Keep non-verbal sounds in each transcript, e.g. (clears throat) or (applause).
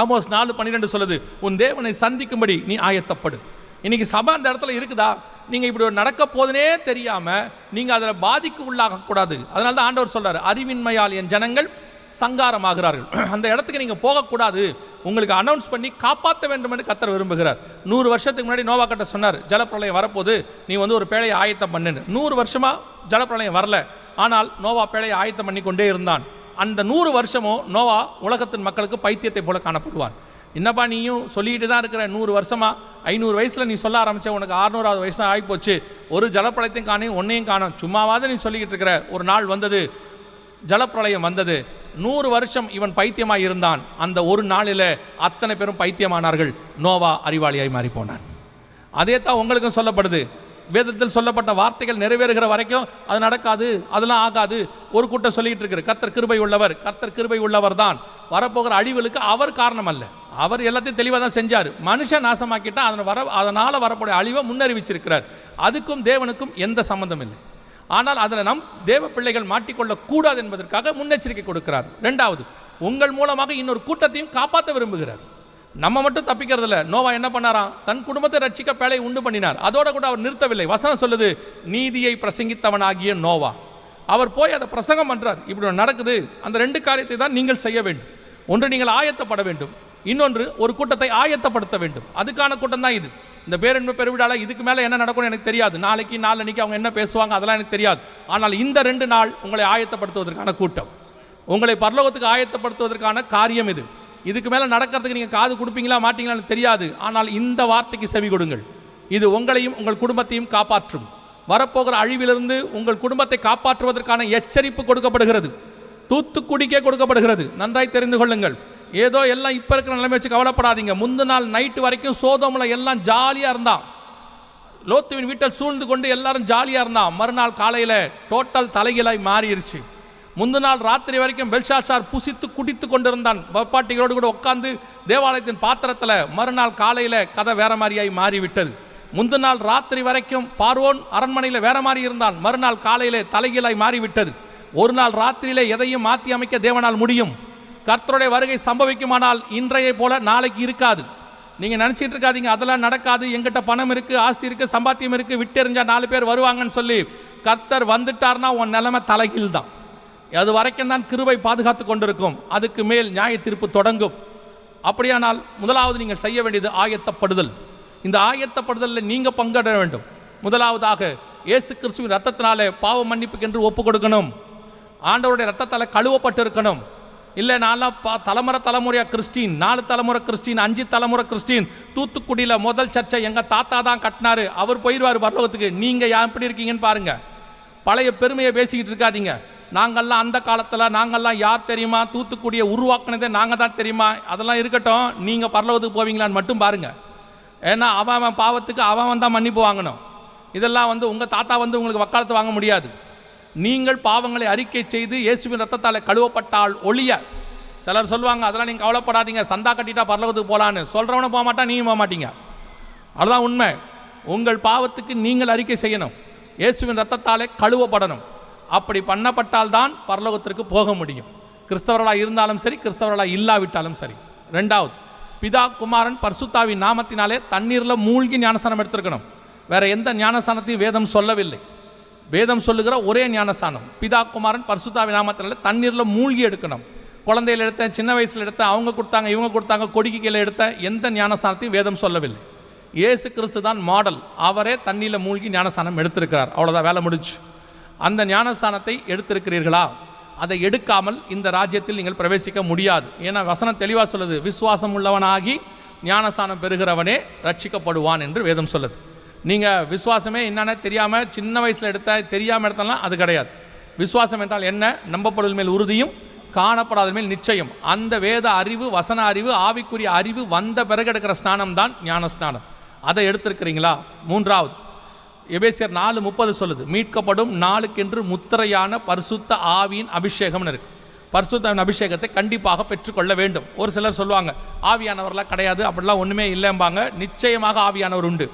Amos நாலு பன்னிரெண்டு சொல்லுது உன் தேவனை சந்திக்கும்படி நீ ஆயத்தப்படு. இன்னைக்கு சபை அந்த இடத்துல இருக்குதா? நீங்கள் இப்படி ஒரு நடக்க போதுனே தெரியாமல் நீங்கள் அதில் பாதிக்கு உள்ளாகக்கூடாது அதனால தான் ஆண்டவர் சொல்கிறார் அறிவின்மையால் என் ஜனங்கள் சங்காரமாகிறார்கள். (clears throat) அந்த இடத்துக்கு நீங்கள் போகக்கூடாது உங்களுக்கு அனௌன்ஸ் பண்ணி காப்பாற்ற வேண்டும் என்று கத்தர் விரும்புகிறார். நூறு வருஷத்துக்கு முன்னாடி நோவா கிட்ட சொன்னார் ஜலப்பிரளயம் வரப்போது நீ வந்து ஒரு பேழையை ஆயத்தம் பண்ணுன்னு. நூறு வருஷமாக ஜலப்பிரளயம் வரல. ஆனால் நோவா பேழையை ஆயத்தம் பண்ணி கொண்டே இருந்தான். அந்த நூறு வருஷமும் நோவா உலகத்தின் மக்களுக்கு பைத்தியத்தை போல காணப்படுவார். என்னப்பா நீயும் சொல்லிட்டு தான் இருக்கிற நூறு வருஷமா? ஐநூறு வயசில் நீ சொல்ல ஆரம்பிச்ச உனக்கு அறுநூறாவது வயசாக ஆகிப்போச்சு. ஒரு ஜலப்பிரளயத்தையும் காணும் ஒன்றையும் காணும். சும்மாவாவது நீ சொல்லிக்கிட்டு இருக்கிற ஒரு நாள் வந்தது. ஜலப்பிரளயம் வந்தது. நூறு வருஷம் இவன் பைத்தியமாக இருந்தான். அந்த ஒரு நாளில் அத்தனை பேரும் பைத்தியமானார்கள். நோவா அறிவாளியாய் மாறி போனான் அதே தான் உங்களுக்கும் சொல்லப்படுது. வேதத்தில் சொல்லப்பட்ட வார்த்தைகள் நிறைவேறுகிற வரைக்கும் அது நடக்காது அதெல்லாம் ஆகாது. ஒரு கூட்டம் சொல்லிட்டு இருக்கிற கர்த்தர் கிருபை உள்ளவர் கர்த்தர் கிருபை உள்ளவர் தான். வரப்போகிற அழிவுகளுக்கு அவர் காரணம் அல்ல. அவர் எல்லாத்தையும் தெளிவாக தான் செஞ்சார். மனுஷன் நாசமாக்கிட்டா அதனை வர அதனால் வரக்கூடிய அழிவை முன்னறிவிச்சிருக்கிறார். அதுக்கும் தேவனுக்கும் எந்த சம்மந்தம் இல்லை. ஆனால் அதில் நம் தேவ பிள்ளைகள் மாட்டிக்கொள்ளக்கூடாது என்பதற்காக முன்னெச்சரிக்கை கொடுக்கிறார். ரெண்டாவது உங்கள் மூலமாக இன்னொரு கூட்டத்தையும் காப்பாற்ற விரும்புகிறார். நம்ம மட்டும் தப்பிக்கிறது இல்லை நோவா என்ன பண்ணாராம்? தன் குடும்பத்தை ரட்சிக்க பேழை உண்டு பண்ணினார். அதோட கூட அவர் நிறுத்தவில்லை. வசனம் சொல்லுது நீதியை பிரசங்கித்தவனாகிய நோவா. அவர் போய் அதை பிரசங்கம் பண்ணுறார் இப்படி நடக்குது. அந்த ரெண்டு காரியத்தை தான் நீங்கள் செய்ய வேண்டும். ஒன்று நீங்கள் ஆயத்தப்பட வேண்டும். இன்னொன்று ஒரு கூட்டத்தை ஆயத்தப்படுத்த வேண்டும். அதுக்கான கூட்டம் தான் இது. இந்த பேரன்பு பெருவிழால இதுக்கு மேலே என்ன நடக்கும்னு எனக்கு தெரியாது. நாளைக்கு நாளன்னைக்கு அவங்க என்ன பேசுவாங்க அதெல்லாம் எனக்கு தெரியாது. ஆனால் இந்த ரெண்டு நாள் உங்களை ஆயத்தப்படுத்துவதற்கான கூட்டம். உங்களை பரலோகத்துக்கு ஆயத்தப்படுத்துவதற்கான காரியம் இது. இதுக்கு மேலே நடக்கிறதுக்கு நீங்கள் காது கொடுப்பீங்களா மாட்டீங்களான்னு தெரியாது. ஆனால் இந்த வார்த்தைக்கு செவி கொடுங்கள். இது உங்களையும் உங்கள் குடும்பத்தையும் காப்பாற்றும். வரப்போகிற அழிவிலிருந்து உங்கள் குடும்பத்தை காப்பாற்றுவதற்கான எச்சரிப்பு கொடுக்கப்படுகிறது. தூத்துக்குடிக்கே கொடுக்கப்படுகிறது. நன்றாய் தெரிந்து கொள்ளுங்கள். ஏதோ எல்லாம் இப்போ இருக்கிற நிலைமை வச்சு கவலைப்படாதீங்க. முந்தின நாள் நைட்டு வரைக்கும் சோதோமில் எல்லாம் ஜாலியாக இருந்தான் லோத்துவின் வீட்டில் சூழ்ந்து கொண்டு எல்லாரும் ஜாலியாக இருந்தான் மறுநாள் காலையில் டோட்டல் தலைகீழாய் மாறிடுச்சு முந்த நாள் ராத்திரி வரைக்கும் பெல்ஷாஷார் புசித்து குடித்து கொண்டிருந்தான். பப்பாட்டிகளோடு கூட உட்கார்ந்து தேவாலயத்தின் பாத்திரத்தில் மறுநாள் காலையில் கதை வேற மாதிரியாய் மாறிவிட்டது. முந்த நாள் ராத்திரி வரைக்கும் பார்வோன் அரண்மனையில் வேற மாதிரி இருந்தான். மறுநாள் காலையிலே தலைகீழாய் மாறிவிட்டது. ஒரு நாள் ராத்திரியிலே எதையும் மாற்றி அமைக்க தேவனால் முடியும். கர்த்தருடைய வருகை சம்பவிக்குமானால் இன்றையை போல நாளைக்கு இருக்காது. நீங்கள் நினச்சிட்டு இருக்காதீங்க. அதெல்லாம் நடக்காது. எங்கிட்ட பணம் இருக்குது ஆஸ்தி இருக்குது சம்பாத்தியம் இருக்குது விட்டெறிஞ்சால் நாலு பேர் வருவாங்கன்னு சொல்லி கர்த்தர் வந்துட்டார்னா உன் நிலைமை தலைகீழ் தான் அது வரைக்கும் தான் கிருபை பாதுகாத்து கொண்டிருக்கும். அதுக்கு மேல் நியாய தீர்ப்பு தொடங்கும். அப்படியானால் முதலாவது நீங்கள் செய்ய வேண்டியது ஆயத்தப்படுதல். இந்த ஆயத்தப்படுதலில் நீங்கள் பங்கிட வேண்டும். முதலாவதாக இயேசு கிறிஸ்துவின் ரத்தத்தினாலே பாவ மன்னிப்புக்கென்று ஒப்பு கொடுக்கணும் ஆண்டவருடைய ரத்தத்தால் கழுவப்பட்டு இருக்கணும் இல்லை நான்லாம் பா தலைமுறை தலைமுறையாக கிறிஸ்டின் நாலு தலைமுறை கிறிஸ்டின் அஞ்சு தலைமுறை கிறிஸ்டின் தூத்துக்குடியில் முதல் சர்ச்சை எங்கள் தாத்தா தான் கட்டினாரு. அவர் போயிடுவார் பரலோகத்துக்கு. நீங்கள் எப்படி இருக்கீங்கன்னு பாருங்கள் பழைய பெருமையை பேசிக்கிட்டு இருக்காதீங்க. நாங்கள்லாம் அந்த காலத்தில் நாங்கள்லாம் யார் தெரியுமா? தூத்துக்குடியை உருவாக்குனதே நாங்கள் தான் தெரியுமா? அதெல்லாம் இருக்கட்டும். நீங்கள் பரலோகத்துக்கு போவீங்களான்னு மட்டும் பாருங்க. ஏன்னா அவன் அவன் பாவத்துக்கு அவன் அவன் தான் மன்னிப்பு வாங்கணும். இதெல்லாம் வந்து உங்கள் தாத்தா வந்து உங்களுக்கு வக்காலத்து வாங்க முடியாது. நீங்கள் பாவங்களை அறிக்கை செய்து இயேசுவின் ரத்தத்தால் கழுவப்பட்டால் ஒளிய சிலர் சொல்லுவாங்க அதெல்லாம் நீங்கள் கவலைப்படாதீங்க. சந்தா கட்டிட்டா பரலோகத்துக்கு போகலான்னு சொல்கிறவனும் போக மாட்டான் நீயும் போக மாட்டீங்க. அதுதான் உண்மை. உங்கள் பாவத்துக்கு நீங்கள் அறிக்கை செய்யணும். இயேசுவின் ரத்தத்தாலே கழுவப்படணும். அப்படி பண்ணப்பட்டால் தான் பரலோகத்திற்கு போக முடியும். கிறிஸ்தவர்களாக இருந்தாலும் சரி கிறிஸ்தவர்களாக இல்லாவிட்டாலும் சரி. ரெண்டாவது பிதா குமாரன் பர்சுத்தாவின் நாமத்தினாலே தண்ணீரில் மூழ்கி ஞானஸ்தானம் எடுத்திருக்கணும். வேற எந்த ஞானஸ்தானத்தையும் வேதம் சொல்லவில்லை. வேதம் சொல்லுகிற ஒரே ஞானஸ்தானம். பிதா குமாரன் பர்சுத்தாவின் நாமத்தினால தண்ணீரில் மூழ்கி எடுக்கணும். குழந்தையில எடுத்தேன் சின்ன வயசில் எடுத்தேன் அவங்க கொடுத்தாங்க இவங்க கொடுத்தாங்க கொடிக்கு கீழே எடுத்த எந்த ஞானஸ்தானத்தையும் வேதம் சொல்லவில்லை. இயேசு கிறிஸ்து தான் மாடல் அவரே தண்ணியில் மூழ்கி ஞானஸ்தானம் எடுத்திருக்கிறார். அவ்வளோதான் வேலை முடிச்சு அந்த ஞானஸ்தானத்தை எடுத்திருக்கிறீர்களா? அதை எடுக்காமல் இந்த ராஜ்யத்தில் நீங்கள் பிரவேசிக்க முடியாது. ஏன்னா வசனம் தெளிவாக சொல்லுது விசுவாசம் உள்ளவனாகி ஞானஸ்தானம் பெறுகிறவனே ரட்சிக்கப்படுவான் என்று வேதம் சொல்லுது. நீங்கள் விசுவாசமே என்னென்ன தெரியாமல் சின்ன வயசில் எடுத்த தெரியாமல் எடுத்தாலாம் அது கிடையாது. விசுவாசம் என்றால் என்ன? நம்பப்படுவது மேல் உறுதியும் காணப்படாத மேல் நிச்சயம். அந்த வேத அறிவு வசன அறிவு ஆவிக்குரிய அறிவு வந்த பிறகு எடுக்கிற ஸ்நானம் தான் ஞான ஸ்நானம் அதை எடுத்திருக்கிறீங்களா? மூன்றாவது எபேசியர் நாலு முப்பது சொல்லுது. மீட்கப்படும் நாளுக்கென்று முத்திரையான பரிசுத்த ஆவியின் அபிஷேகம்னு இருக்கு. பரிசுத்தாவின் அபிஷேகத்தை கண்டிப்பாக பெற்றுக்கொள்ள வேண்டும். ஒரு சிலர் சொல்லுவாங்க ஆவியானவர்லாம் கிடையாது அப்படிலாம் ஒன்றுமே இல்லைம்பாங்க. நிச்சயமாக ஆவியானவர் உண்டு.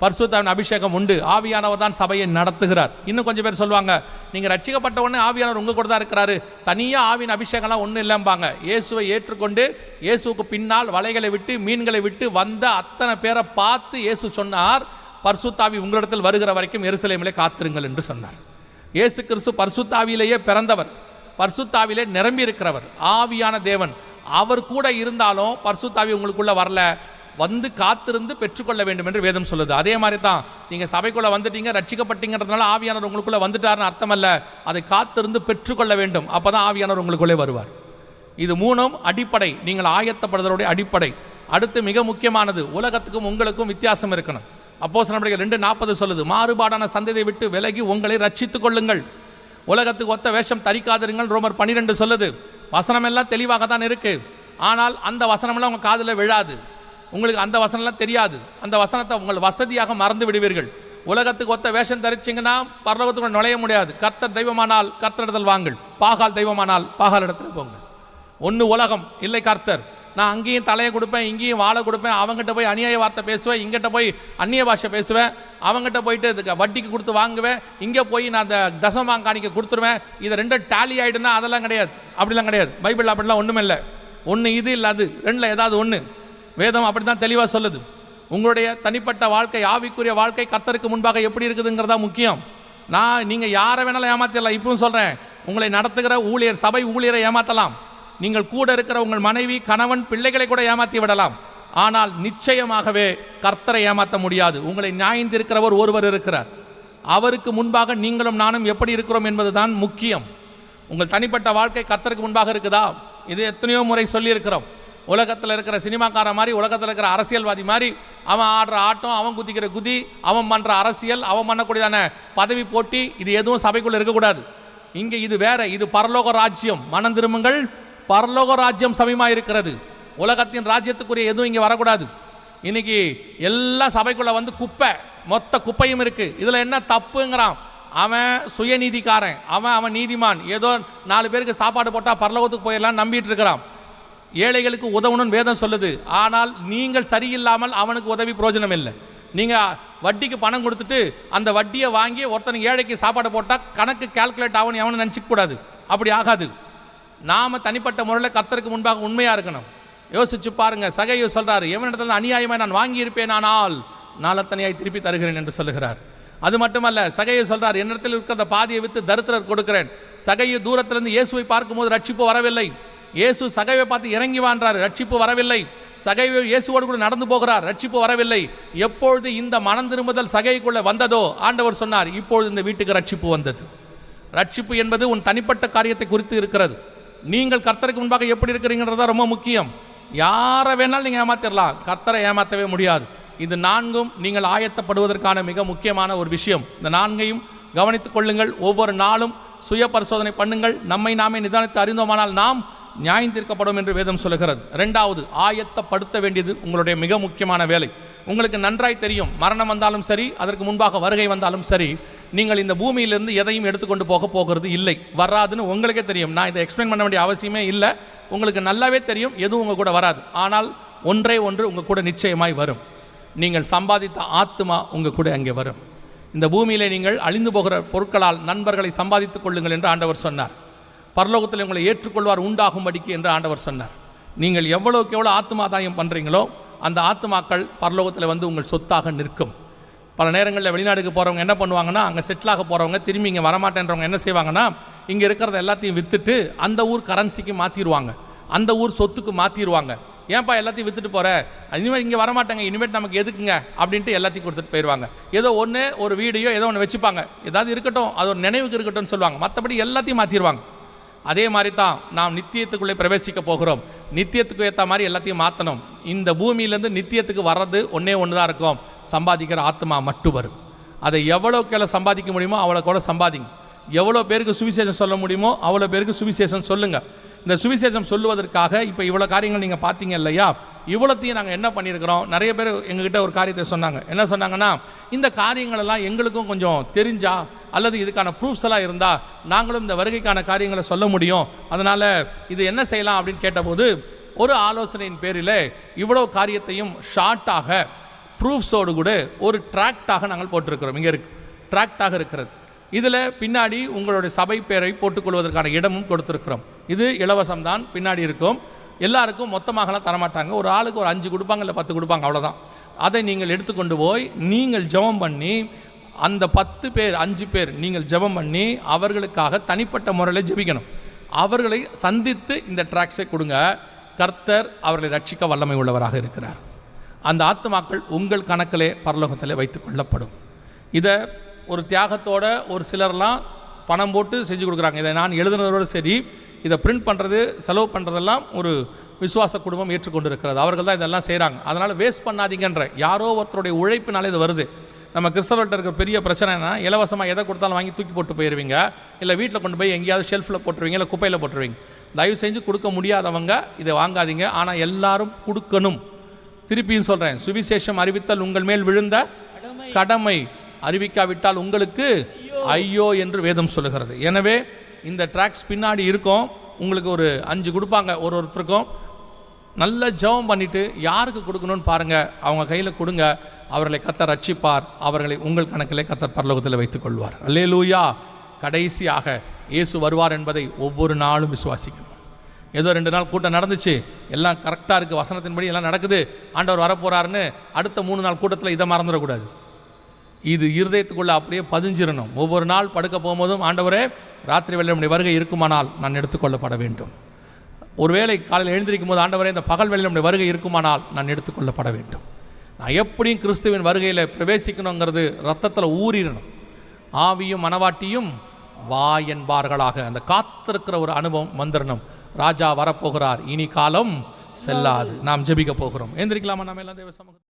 பரிசுத்தாவின் அபிஷேகம் உண்டு. ஆவியானவர் தான் சபையை நடத்துகிறார். இன்னும் கொஞ்சம் பேர் சொல்லுவாங்க நீங்கள் ரட்சிக்கப்பட்ட உடனே ஆவியானவர் உங்கள் கூட தான் இருக்கிறாரு. தனியாக ஆவியின் அபிஷேகம்லாம் ஒன்றும் இல்லைம்பாங்க. இயேசுவை ஏற்றுக்கொண்டு இயேசுவுக்கு பின்னால் வலைகளை விட்டு மீன்களை விட்டு வந்த அத்தனை பேரை பார்த்து இயேசு சொன்னார். பர்சுத்தாவி உங்களிடத்தில் வருகிற வரைக்கும் எருசலேமிலே காத்திருங்கள் என்று சொன்னார். இயேசு கிறிஸ்து பர்சுத்தாவிலேயே பிறந்தவர் பர்சுத்தாவிலே நிரம்பி இருக்கிறவர் ஆவியான தேவன். அவர் கூட இருந்தாலும் பர்சுத்தாவி உங்களுக்குள்ளே வரல வந்து காத்திருந்து பெற்றுக்கொள்ள வேண்டும் என்று வேதம் சொல்லுது. அதே மாதிரி தான் நீங்கள் சபைக்குள்ளே வந்துட்டீங்க ரட்சிக்கப்பட்டீங்கிறதுனால ஆவியானவர் உங்களுக்குள்ளே வந்துட்டார்னு அர்த்தம் அல்ல அதை காத்திருந்து பெற்றுக்கொள்ள வேண்டும். அப்போ தான் ஆவியானவர் உங்களுக்குள்ளே வருவார். இது மூணும் அடிப்படை. நீங்கள் ஆயத்தப்படுதலுடைய அடிப்படை. அடுத்து மிக முக்கியமானது உலகத்துக்கும் உங்களுக்கும் வித்தியாசம் இருக்கணும். அப்போ நடவடிக்கை ரெண்டு நாற்பது சொல்லுது மாறுபாடான சந்ததியை விட்டு விலகி உங்களை ரட்சித்துக் கொள்ளுங்கள். உலகத்துக்கு ஒத்த வேஷம் தரிக்காதிருங்கள். ரோமர் பன்னிரெண்டு சொல்லுது வசனமெல்லாம் தெளிவாக தான் இருக்குது ஆனால் அந்த வசனமெல்லாம் உங்கள் காதில் விழாது. உங்களுக்கு அந்த வசனம்லாம் தெரியாது. அந்த வசனத்தை உங்கள் வசதியாக மறந்து விடுவீர்கள். உலகத்துக்கு ஒத்த வேஷம் தரிச்சிங்கன்னா பரலோகத்துக்குள்ள நுழைய முடியாது. கர்த்தர் தெய்வமானால் கர்த்தரிடத்தில் வாங்கள். பாகால் தெய்வமானால் பாகால் இடத்துல போங்கள். ஒன்று உலகம் இல்லை கர்த்தர். நான் அங்கேயும் தலையை கொடுப்பேன் இங்கேயும் வாழை கொடுப்பேன் அவங்ககிட்ட போய் அநியாய வார்த்தை பேசுவேன் இங்கிட்ட போய் அந்நிய பாஷை பேசுவேன் அவங்ககிட்ட போயிட்டு இதுக்கு வட்டிக்கு கொடுத்து வாங்குவேன் இங்கே போய் நான் அந்த தசம் காணிக்க கொடுத்துருவேன் இதை ரெண்டும் டேலி ஆகிடுனா அதெல்லாம் கிடையாது. அப்படிலாம் கிடையாது. பைபிள் அப்படிலாம் ஒன்றும் இல்லை. ஒன்று இது இல்லை அது ரெண்டில் ஏதாவது ஒன்று வேதம் அப்படி தான் தெளிவாக சொல்லுது. உங்களுடைய தனிப்பட்ட வாழ்க்கை ஆவிக்குரிய வாழ்க்கை கர்த்தருக்கு முன்பாக எப்படி இருக்குதுங்கிறதா முக்கியம். நான் நீங்கள் யாரை வேணாலும் ஏமாத்திடலாம். இப்பவும் சொல்கிறேன் உங்களை நடத்துகிற ஊழியர் சபை ஊழியரை ஏமாற்றலாம் நீங்கள் கூட இருக்கிற உங்கள் மனைவி கணவன் பிள்ளைகளை கூட ஏமாற்றி விடலாம். ஆனால் நிச்சயமாகவே கர்த்தரை ஏமாற்ற முடியாது. உங்களை நியாயந்திருக்கிறவர் ஒருவர் இருக்கிறார். அவருக்கு முன்பாக நீங்களும் நானும் எப்படி இருக்கிறோம் என்பதுதான் முக்கியம். உங்கள் தனிப்பட்ட வாழ்க்கை கர்த்தருக்கு முன்பாக இருக்குதா? இது எத்தனையோ முறை சொல்லியிருக்கிறோம். உலகத்தில் இருக்கிற சினிமாக்கார மாதிரி உலகத்தில் இருக்கிற அரசியல்வாதி மாதிரி அவன் ஆடுற ஆட்டம் அவன் குதிக்கிற குதி அவன் பண்ணுற அரசியல் அவன் பண்ணக்கூடியதான பதவி போட்டி இது எதுவும் சபைக்குள்ளே இருக்கக்கூடாது. இங்கே இது வேற இது பரலோக ராஜ்யம். மனம் திரும்புங்கள். பரலோக ராஜ்யம் சமயமாக இருக்கிறது உலகத்தின் ராஜ்யத்துக்குரிய எதுவும் இங்கே வரக்கூடாது. இன்னைக்கு எல்லா சபைக்குள்ளே வந்து குப்பை மொத்த குப்பையும் இருக்குது இதில் என்ன தப்புங்கிறான்? அவன் சுயநீதிக்காரன். அவன் அவன் நீதிமான். ஏதோ நாலு பேருக்கு சாப்பாடு போட்டால் பரலோகத்துக்கு போயிடலாம் நம்பிட்டு இருக்கிறான். ஏழைகளுக்கு உதவணும்னு வேதம் சொல்லுது. ஆனால் நீங்கள் சரியில்லாமல் அவனுக்கு உதவி பிரயோஜனம் இல்லை. நீங்கள் வட்டிக்கு பணம் கொடுத்துட்டு அந்த வட்டியை வாங்கி ஒருத்தனுக்கு ஏழைக்கு சாப்பாடு போட்டால் கணக்கு கால்குலேட் ஆகும்னு எவனும் நினச்சிக்க கூடாது. அப்படி ஆகாது. நாம் தனிப்பட்ட முறையில் கர்த்தருக்கு முன்பாக உண்மையாக இருக்கணும். யோசிச்சு பாருங்க சகையு சொல்றாரு எவனிடத்தில் அநியாயமாக நான் வாங்கியிருப்பேன் ஆனால் நாளத்தனையாய் திருப்பி தருகிறேன் என்று சொல்லுகிறார். அது மட்டுமல்ல சகையை சொல்கிறார் என்னிடத்தில் இருக்கிற பாதியை விற்று தரித்திரர் கொடுக்கிறேன். சகையை தூரத்திலிருந்து இயேசுவை பார்க்கும்போது ரட்சிப்பு வரவில்லை. இயேசு சகைவை பார்த்து இறங்கி வான்றார் ரட்சிப்பு வரவில்லை. சகைவை இயேசுவோடு கூட நடந்து போகிறார் ரட்சிப்பு வரவில்லை. எப்பொழுது இந்த மனம் திரும்புதல் சகைக்குள்ளே வந்ததோ? ஆண்டவர் சொன்னார் இப்பொழுது இந்த வீட்டுக்கு ரட்சிப்பு வந்தது. ரட்சிப்பு என்பது உன் தனிப்பட்ட காரியத்தை குறித்து இருக்கிறது. நீங்கள் கர்த்தருக்கு முன்பாக எப்படி இருக்கிறீங்கிறது தான் ரொம்ப முக்கியம். யாரை வேணாலும் நீங்கள் ஏமாத்திடலாம் கர்த்தரை ஏமாற்றவே முடியாது. இது நான்கும் நீங்கள் ஆயத்தப்படுவதற்கான மிக முக்கியமான ஒரு விஷயம். இந்த நான்கையும் கவனித்துக் கொள்ளுங்கள். ஒவ்வொரு நாளும் சுய பரிசோதனை பண்ணுங்கள். நம்மை நாமே நிதானித்து அறிந்தோமானால் நாம் நியாயம் தீர்க்கப்படும் என்று வேதம் சொல்லுகிறது. ரெண்டாவது ஆயத்தப்படுத்த வேண்டியது உங்களுடைய மிக முக்கியமான வேலை. உங்களுக்கு நன்றாய் தெரியும் மரணம் வந்தாலும் சரி அதற்கு முன்பாக வருகை வந்தாலும் சரி நீங்கள் இந்த பூமியிலிருந்து எதையும் எடுத்துக்கொண்டு போக போகிறது இல்லை. வராதுன்னு உங்களுக்கே தெரியும். நான் இதை எக்ஸ்பிளைன் பண்ண வேண்டிய அவசியமே இல்லை. உங்களுக்கு நல்லாவே தெரியும் எதுவும் உங்கள் கூட வராது. ஆனால் ஒன்றே ஒன்று உங்கள் கூட நிச்சயமாய் வரும். நீங்கள் சம்பாதித்த ஆத்மா உங்கள் கூட அங்கே வரும். இந்த பூமியிலே நீங்கள் அழிந்து போகிற பொருட்களால் நண்பர்களை சம்பாதித்துக் கொள்ளுங்கள் என்று ஆண்டவர் சொன்னார். பரலோகத்தில் உங்களை ஏற்றுக்கொள்வார் உண்டாகும்படிக்கு என்று ஆண்டவர் சொன்னார். நீங்கள் எவ்வளோக்கு எவ்வளோ ஆத்மாதாயம் பண்ணுறீங்களோ அந்த ஆத்மாக்கள் பரலோகத்தில் வந்து உங்கள் சொத்தாக நிற்கும். பல நேரங்களில் வெளிநாடுக்கு போகிறவங்க என்ன பண்ணுவாங்கன்னா அங்கே செட்டிலாக போகிறவங்க திரும்பி இங்கே வரமாட்டேன்றவங்க என்ன செய்வாங்கன்னா இங்கே இருக்கிறத எல்லாத்தையும் விற்றுட்டு அந்த ஊர் கரன்சிக்கு மாற்றிடுவாங்க அந்த ஊர் சொத்துக்கு மாற்றிடுவாங்க ஏன்பா எல்லாத்தையும் விற்றுட்டு போகிற இனிமேல் இங்கே வரமாட்டாங்க இனிமேல் நமக்கு எதுக்குங்க? அப்படின்ட்டு எல்லாத்தையும் கொடுத்துட்டு போயிடுவாங்க. ஏதோ ஒன்று ஒரு வீடியோ ஏதோ ஒன்று வச்சுப்பாங்க. ஏதாவது இருக்கட்டும் அது ஒரு நினைவுக்கு இருக்கட்டும்னு சொல்லுவாங்க. மற்றபடி எல்லாத்தையும் மாற்றிடுவாங்க அதே மாதிரி தான் நாம் நித்தியத்துக்குள்ளே பிரவேசிக்க போகிறோம். நித்தியத்துக்கு ஏற்ற மாதிரி எல்லாத்தையும் மாற்றணும் இந்த பூமியிலேருந்து நித்தியத்துக்கு வர்றது ஒன்றே ஒன்று தான் இருக்கும். சம்பாதிக்கிற ஆத்மா மட்டும் வரும். அதை எவ்வளோக்கு சம்பாதிக்க முடியுமோ அவ்வளோக்கு எவ்வளோ சம்பாதிங்க. எவ்வளோ பேருக்கு சுவிசேஷம் சொல்ல முடியுமோ அவ்வளோ பேருக்கு சுவிசேஷம் சொல்லுங்கள் இந்த சுவிசேஷம் சொல்லுவதற்காக இப்போ இவ்வளோ காரியங்கள் நீங்கள் பார்த்தீங்க இல்லையா? இவ்வளோத்தையும் நாங்கள் என்ன பண்ணியிருக்கிறோம்? நிறைய பேர் எங்ககிட்ட ஒரு காரியத்தை சொன்னாங்க. என்ன சொன்னாங்கன்னா இந்த காரியங்கள் எல்லாம் எங்களுக்கும் கொஞ்சம் தெரிஞ்சா அல்லது இதுக்கான ப்ரூஃப்ஸ் எல்லாம் இருந்தால் நாங்களும் இந்த வருகைக்கான காரியங்களை சொல்ல முடியும். அதனால் இது என்ன செய்யலாம் அப்படின்னு கேட்டபோது ஒரு ஆலோசனையின் பேரில் இவ்வளோ காரியத்தையும் ஷார்ட்டாக ப்ரூஃப்ஸோடு கூட ஒரு ட்ராக்டாக நாங்கள் போட்டிருக்கிறோம். இங்கே இருக்கு. ட்ராக்டாக இருக்கிறது. இதில் பின்னாடி உங்களுடைய சபை பேரை போட்டுக்கொள்வதற்கான இடமும் கொடுத்துருக்குறோம். இது இலவசம்தான் பின்னாடி இருக்கும். எல்லாருக்கும் மொத்தமாகலாம் தரமாட்டாங்க. ஒரு ஆளுக்கு ஒரு அஞ்சு கொடுப்பாங்க இல்லை பத்து கொடுப்பாங்க அவ்வளோதான் அதை நீங்கள் எடுத்துக்கொண்டு போய் நீங்கள் ஜெபம் பண்ணி அந்த பத்து பேர் அஞ்சு பேர் நீங்கள் ஜெபம் பண்ணி அவர்களுக்காக தனிப்பட்ட முறையில் ஜெபிக்கணும். அவர்களை சந்தித்து இந்த ட்ராக்ஸை கொடுங்க. கர்த்தர் அவர்களை ரட்சிக்க வல்லமை உள்ளவராக இருக்கிறார். அந்த ஆத்மாக்கள் உங்கள் கணக்கிலே பரலோகத்தில் வைத்து கொள்ளப்படும். இதை ஒரு தியாகத்தோட ஒரு சிலர்லாம் பணம் போட்டு செஞ்சு கொடுக்குறாங்க. இதை நான் எழுதுனதோடு சரி இதை பிரிண்ட் பண்ணுறது செலவு பண்ணுறதெல்லாம் ஒரு விசுவாச குடும்பம் ஏற்றுக்கொண்டு இருக்கிறது அவர்கள் தான் இதெல்லாம் செய்கிறாங்க அதனால் வேஸ்ட் பண்ணாதீங்கன்ற யாரோ ஒருத்தருடைய உழைப்பினாலே இது வருது. நம்ம கிறிஸ்தவர்கிட்ட இருக்கிற பெரிய பிரச்சனைனா இலவசமாக எதை கொடுத்தாலும் வாங்கி தூக்கி போட்டு போயிடுவீங்க இல்லை வீட்டில் கொண்டு போய் எங்கேயாவது ஷெல்ஃபில் போட்டுருவீங்க இல்லை குப்பையில் போட்டுருவீங்க. தயவு செஞ்சு கொடுக்க முடியாதவங்க இதை வாங்காதீங்க. ஆனால் எல்லாரும் கொடுக்கணும். திருப்பியும் சொல்கிறேன் சுவிசேஷம் அறிவித்தல் உங்கள் மேல் விழுந்த கடமை. அறிவிக்காவிட்டால் உங்களுக்கு ஐயோ என்று வேதம் சொல்லுகிறது. எனவே இந்த ட்ராக்ஸ் பின்னாடி இருக்கும். உங்களுக்கு ஒரு அஞ்சு கொடுப்பாங்க ஒரு ஒருத்தருக்கும். நல்ல ஜெபம் பண்ணிட்டு யாருக்கு கொடுக்கணும்னு பாருங்க. அவங்க கையில் கொடுங்க. அவர்களை கத்த ரட்சிப்பார். அவர்களை உங்கள் கணக்கிலே கத்தர் பரலோகத்தில் வைத்துக் கொள்வார். அல்லேலூயா. கடைசியாக இயேசு வருவார் என்பதை ஒவ்வொரு நாளும் விசுவாசிக்கணும். ஏதோ ரெண்டு நாள் கூட்டம் நடந்துச்சு. எல்லாம் கரெக்டாக இருக்குது வசனத்தின்படி எல்லாம் நடக்குது. ஆண்டவர் வரப்போகிறாருன்னு அடுத்த மூணு நாள் கூட்டத்தில் இதை மறந்துடக்கூடாது. இது இருதயத்துக்குள்ளே அப்படியே பதிஞ்சிடணும் ஒவ்வொரு நாள் படுக்க போகும்போதும் ஆண்டவரே ராத்திரி வேலை நம்முடைய வருகை இருக்குமானால் நான் எடுத்துக்கொள்ளப்பட வேண்டும். ஒருவேளை காலையில் எழுந்திருக்கும் போது ஆண்டவரே இந்த பகல் வேலை நம்முடைய வருகை இருக்குமானால் நான் எடுத்துக்கொள்ளப்பட வேண்டும். நான் எப்படியும் கிறிஸ்துவின் வருகையில் பிரவேசிக்கணுங்கிறது ரத்தத்தில் ஊறிடணும். ஆவியும் மனவாட்டியும் வா என்பார்களாக. அந்த காத்திருக்கிற ஒரு அனுபவம் வந்துடணும் ராஜா வரப்போகிறார். இனி காலம் செல்லாது. நாம் ஜெபிக்க போகிறோம். எந்திரிக்கலாமா? நம்ம எல்லாம் தேவ சமூகம்